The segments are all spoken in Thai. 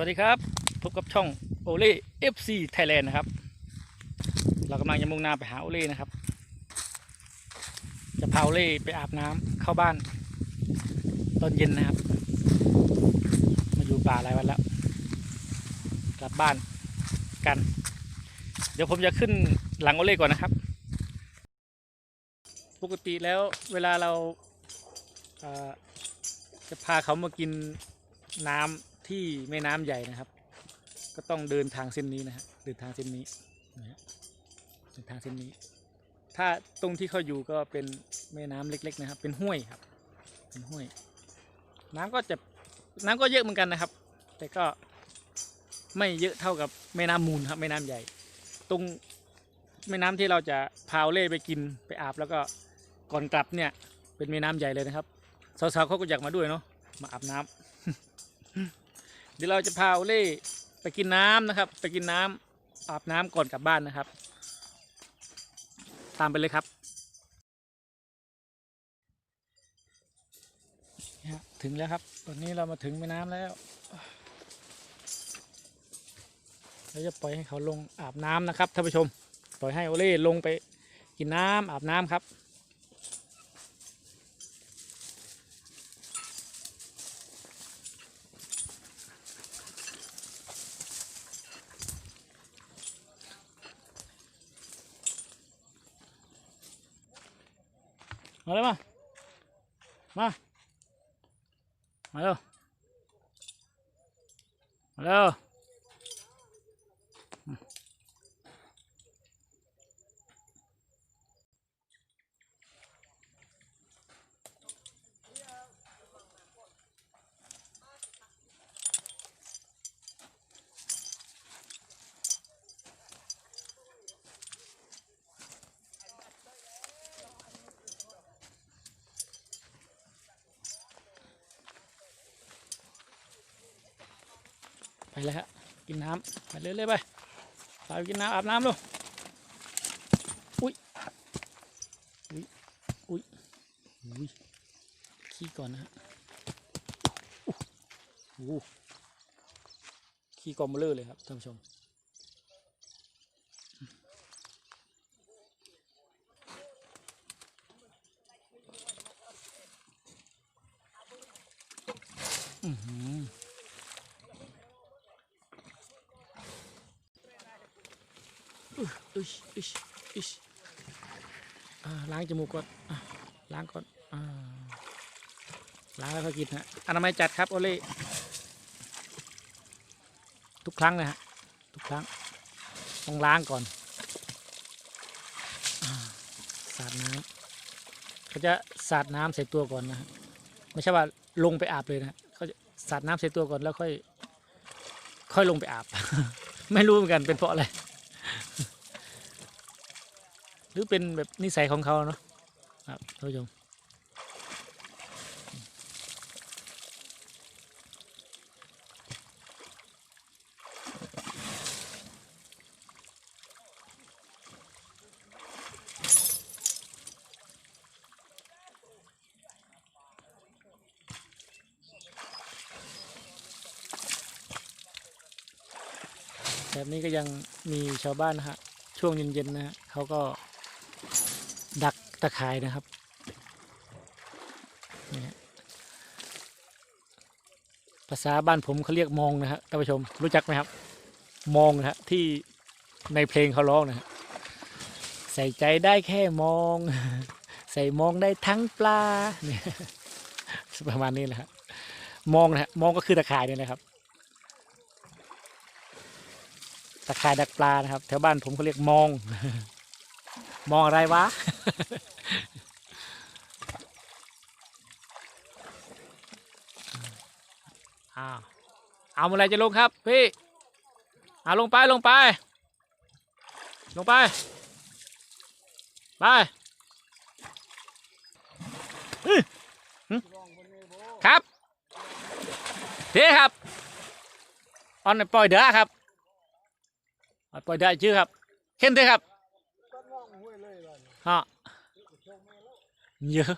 วัสดีครับ พบกับช่องโอเล่เอฟซีไทยแลนด์นะครับ เรากำลังจะมุ่งหน้าไปหาโอเล่นะครับ จะพาโอเล่ไปอาบน้ำเข้าบ้าน ตอนเย็นนะครับ มาอยู่ป่าหลายวันแล้ว กลับบ้านกัน เดี๋ยวผมจะขึ้นหลังโอเล่ก่อนนะครับ ปกติแล้วเวลาเราเอ่อจะพาเขามากินน้ำ ที่แม่น้ำใหญ่นะครับ ก็ต้องเดินทางเส้นนี้นะฮะเดินทางเส้นนี้นะฮะเดินทางเส้นนี้ ถ้าตรงที่เขาอยู่ก็เป็นแม่น้ำเล็ก ๆ นะครับ เป็นห้วยครับ เป็นห้วย น้ำก็จะน้ำก็เยอะเหมือนกันนะครับ แต่ก็ไม่เยอะเท่ากับแม่น้ำมูลครับแม่น้ำใหญ่ ตรงแม่น้ำที่เราจะพาวเล่ไปกินไปอาบแล้วก็ก่อนกลับเนี่ย เป็นแม่น้ำใหญ่เลยนะครับสาวๆเขาก็อยากมาด้วยเนาะมาอาบน้ำ เดี๋ยวเราจะพาโอเล่ไปกินน้ำนะครับ ไปกินน้ำอาบน้ำก่อนกลับบ้านนะครับ ตามไปเลยครับ ถึงแล้วครับ ตอนนี้เรามาถึงแม่น้ำแล้วเราจะปล่อยให้เขาลงอาบน้ำนะครับท่านผู้ชม ปล่อยให้โอเล่ลงไปกินน้ำอาบน้ำครับ มาเลยมา มา มาเร็วมาเร็ว เลยฮะ กินน้ำไปเรื่อยๆไปไปกินน้ำอาบน้ำลูกอุ้ย อุ้ย อุ้ย อุ้ย ขี้ก่อนนะฮะโอ้โหขี้กอมเบลอเลยครับท่านผู้ชมอือหือ อิชอิชอิชล้างจมูกก่อนล้างก่อนล้างแล้วก็กินฮะอนามัยจัดครับโอเล่ทุกครั้งนะฮะทุกครั้งต้องล้างก่อนสาดน้ำเขาจะสาดน้ำใส่ตัวก่อนนะฮะไม่ใช่ว่าลงไปอาบเลยนะเขาจะสาดน้ำใส่ตัวก่อนแล้วค่อย ค่อยลงไปอาบ ไม่รู้เหมือนกันเป็นเพราะอะไร รือเป็นแบบนิสัยของเขาเนาะครับท่านผู้ชมแบบนี้ก็ยังมีชาวบ้านนะฮะช่วงเย็นๆนะฮะเขาก็ ตะข่ายนะครับนี่ภาษาบ้านผมเขาเรียกมองนะฮะท่านผู้ชมรู้จักไหมครับ มองนะฮะที่ในเพลงเขาร้องนะฮะใส่ใจได้แค่มอง ใส่มองได้ทั้งปลาเนี่ยประมาณนี้แหละฮะมองนะฮะมองก็คือตะข่ายเนี่ยนะครับตะข่ายดักปลานะครับ แถวบ้านผมเขาเรียกมอง มองอะไรวะ อ้าว เอาเมื่อไรจะลงครับพี่เอาลงไปลงไป ลงไป ไปครับเท่ครับออนปล่อยเด้อครับปล่อยเด้อชื่อครับเข้นเท่ครับะเยอะ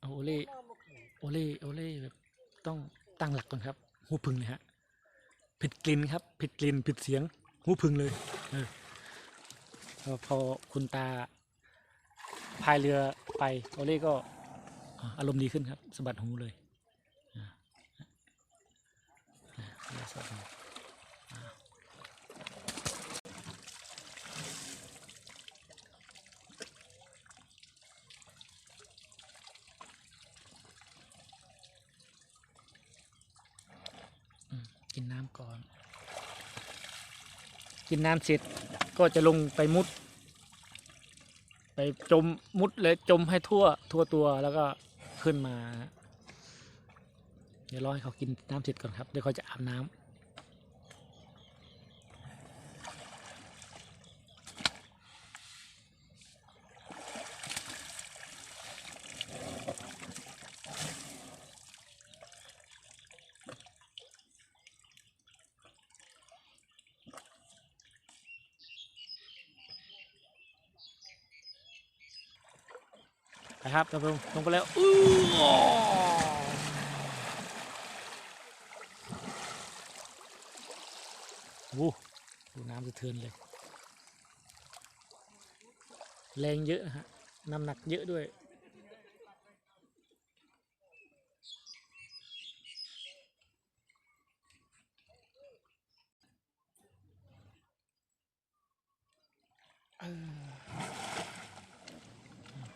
โอเล่โอเล่โอเล่แบบต้องตั้งหลักก่อนครับ หูพึ่งเลยฮะผิดกลิ่นครับ ผิดกลิ่นผิดเสียง หูพึ่งเลยเออพอคุณตาพายเรือไปโอเล่ก็อารมณ์ดีขึ้นครับสะบัดหูเลยอ่าอ่าเรือสะบัดหูอ่า กินน้ำก่อน กินน้ำเสร็จก็จะลงไปมุด ไปจมมุดเลยจมให้ทั่วทั่วตัวแล้วก็ขึ้นมา เดี๋ยวรอให้เขากินน้ำเสร็จก่อนครับเดี๋ยวเขาจะอาบน้ำ นะครับเราลงลงไปแล้วอื้อวู้ดูน้ำสะเทือนเลย แรงเยอะนะฮะน้ำหนักเยอะด้วย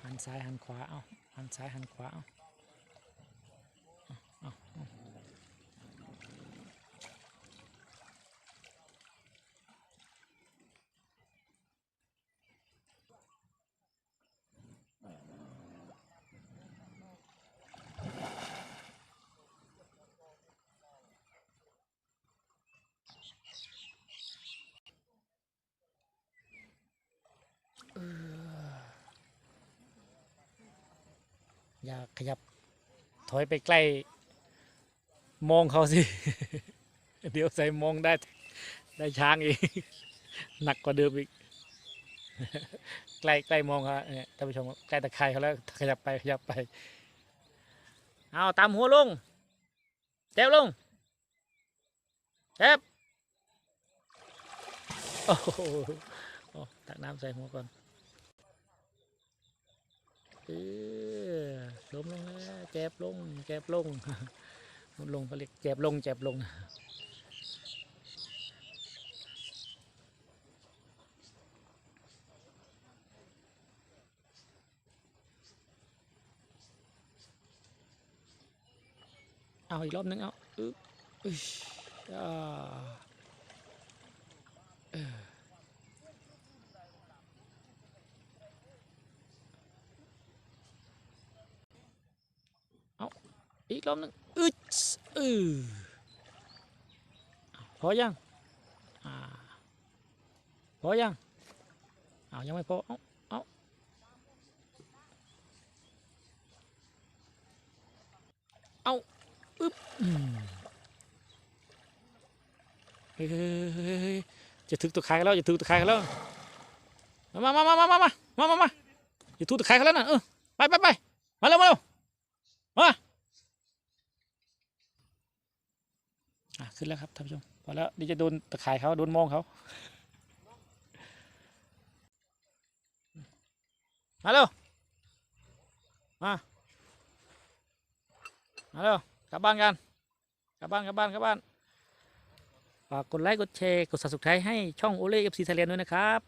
หันซ้ายหันขวาเอาหันซ้ายหันขวาเอาเอา อย่าขยับถอยไปใกล้ มองเขาสิ เดี๋ยวใส่มองได้ได้ช้างอีก หนักกว่าเดิมอีก ใกล้ใกล้มองเขาเนี่ยท่านผู้ชมใกล้ตะไคร่เขาแล้วขยับไปขยับไป เอาตามหัวลงเจ็บลงเจ็บโอ้โหตักน้ำใส่หัวก่อน เออล้มลงแล้วเจ็บลงเจ็บลงลดลงเขาเรียกเจ็บลงเจ็บลงเอาอีกรอบนึงเอาอึ๊บอึ๊ยอ่าเออเอา อีกรอบนึงอึ๊ดออเอพอยังอ่าพอยังเอายังไม่พอเอาเอาเอาอืมเฮ้ยเฮ้ยจะถึกตะไครกันแล้วจะถึกตะไครกันแล้วมามามามามามามามามาอย่าทุบตะไครกันแล้วนะเออไปไปไปมาเร็วมาเร็วมาอะ ขึ้นแล้วครับท่านผู้ชมพอแล้วนี่จะโดนตะข่ายเขาโดนมองเขาฮัลโหลมาฮัลโหลกลับบ้านกันกลับบ้านกลับบ้านกลับบ้านฝากกดไลค์กดแชร์กด subscribe ให้ช่องโอเล่เอฟซีไทยแลนด์ด้วยนะครับ